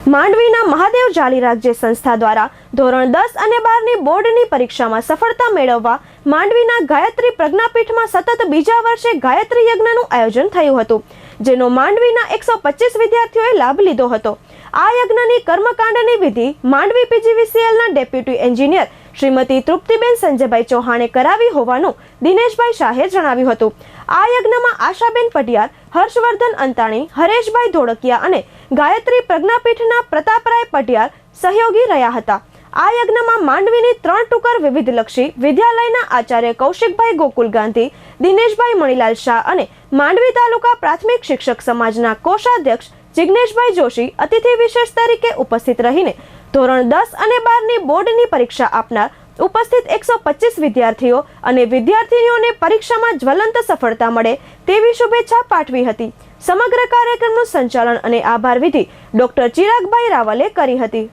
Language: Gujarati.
માંડવીના મહાદેવ રાજ્ય સંસ્થા દ્વારા ધોરણ દસ અને બારની બોર્ડની પરીક્ષામાં સફળતા મેળવવા માંડવીના ગાયત્રી પ્રજ્ઞાપીઠમાં સતત બીજા વર્ષે ગાયત્રી યજ્ઞનું આયોજન થયું હતું, જેનો માંડવીના એકસો પચીસ વિદ્યાર્થીઓએ લાભ લીધો હતો. આ યજ્ઞની કર્મકાંડની વિધિ માંડવી પીજીવીસીએલના ડેપ્યુટી એન્જિનિયર શ્રીમતી તૃપ્તિબેન સંજયભાઈ ચૌહાણે કરાવી હોવાનું દિનેશભાઈ શાહે જણાવ્યું હતું. આ યજ્ઞમાં આશાબેન પટિયાર, હર્ષવર્ધન અંતાણી, હરેશભાઈ ધોળકિયા અને ગાયત્રી પ્રજ્ઞાપીઠના પ્રતાપરાય પટિયાર સહયોગી રહ્યા હતા. આ યજ્ઞમાં માંડવીની ત્રણ ટુકર વિવિધલક્ષી વિદ્યાલયના આચાર્ય કૌશિકભાઈ ગોકુલ ગાંધી, દિનેશભાઈ મણીલાલ શાહ અને માંડવી તાલુકા પ્રાથમિક શિક્ષક સમાજના કોષાધ્યક્ષ જિજ્ઞેશભાઈ જોશી અતિથિ વિશેષ તરીકે ઉપસ્થિત રહીને ધોરણ દસ અને બારની બોર્ડની પરીક્ષા આપનાર ઉપસ્થિત એકસો પચીસ વિદ્યાર્થીઓ અને વિદ્યાર્થીનીઓને પરીક્ષામાં જ્વલંત સફળતા મળે તેવી શુભેચ્છા પાઠવી હતી. સમગ્ર કાર્યક્રમનું સંચાલન અને આભાર વિધિ ડોક્ટર ચિરાગભાઈ રાવલે કરી હતી.